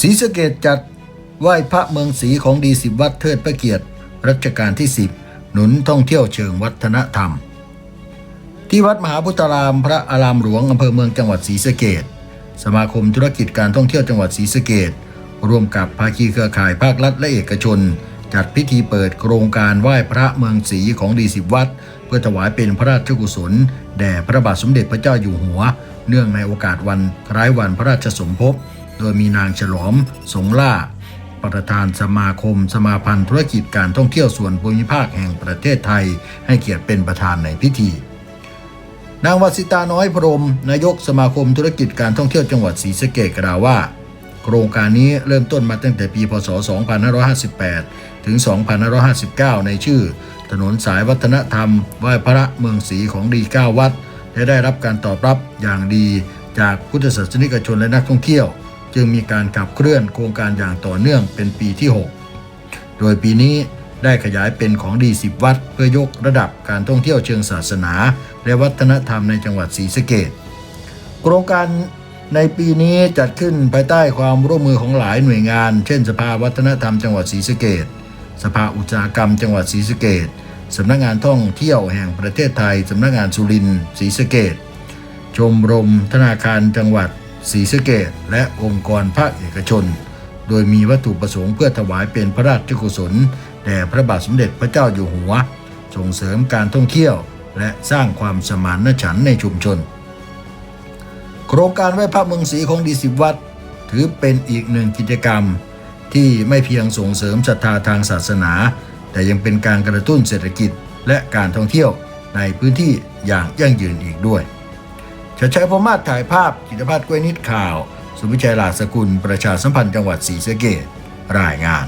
ศรีสะเกดจัดไหว้พระเมืองศรีของดีสิบวัดเทิดพระเกียรติ รัชกาลที่10หนุนท่องเที่ยวเชิงวัฒนธรรม ที่วัดมหาพุทธารามพระอารามหลวงอำเภอเมืองจังหวัดศรีสะเกดสมาคมธุรกิจการท่องเที่ยวจังหวัดศรีสะเกดร่วมกับภาคีเครือข่ายภาครัฐและเอกชน จัดพิธีเปิดโครงการไหว้พระเมืองศรีของดีสิบวัด เพื่อถวายเป็นพระราชกุศล แด่พระบาทสมเด็จพระเจ้าอยู่หัว เนื่องในโอกาสวันคล้ายวันพระราชสมภพ โดยมีนางฉลอม สงล่า ประธานสมาคม สมาพันธ์ธุรกิจการท่องเที่ยวส่วนภูมิภาคแห่งประเทศไทย ให้เกียรติเป็นประธานในพิธี นางวสิตาน้อยพรม นายกสมาคมธุรกิจการท่องเที่ยวจังหวัดศรีสะเกษกล่าวว่า โครงการนี้เริ่มต้นมาตั้งแต่ปี พศ 2558 ถึง 2559 ในชื่อ ถนนสายวัฒนธรรมไหว้พระเมืองศรีของดี9วัดและได้รับการตอบรับอย่างดีจากพุทธศาสนิกชนและนักท่องเที่ยว จึงมีการขับเคลื่อนโครงการอย่างต่อเนื่องเป็นปีที่ 6 โดยปีนี้ได้ขยายเป็นของดี 10 วัด เพื่อยกระดับการท่องเที่ยวเชิงศาสนา และวัฒนธรรมในจังหวัดศรีสะเกษโครงการในปีนี้จัดขึ้นภายใต้ความร่วมมือของหลายหน่วยงาน เช่น สภาวัฒนธรรมจังหวัดศรีสะเกษสภาอุตสาหกรรมจังหวัดศรีสะเกษสำนักงานท่องเที่ยวแห่งประเทศไทย สำนักงานสุรินทร์ศรีสะเกษชมรมธนาคารจังหวัด ศรีสะเกษและองค์กรภาคเอกชน โดยมีวัตถุประสงค์เพื่อถวายเป็นพระราชกุศลแด่พระบาทสมเด็จพระเจ้าอยู่หัว ส่งเสริมการท่องเที่ยว และสร้างความสมานฉันท์ในชุมชน โครงการไหว้พระเมืองศรีของดีสิบวัด ถือเป็นอีกหนึ่งกิจกรรม ที่ไม่เพียงส่งเสริมศรัทธาทางศาสนา แต่ยังเป็นการกระตุ้นเศรษฐกิจและการท่องเที่ยวในพื้นที่อย่างยั่งยืนอีกด้วย ชัดชัยพมาศถ่ายภาพกิตภาพกล้วยนิดข่าว สุวิชัยลาสกุล ประชาสัมพันธ์จังหวัดศรีสะเกษรายงาน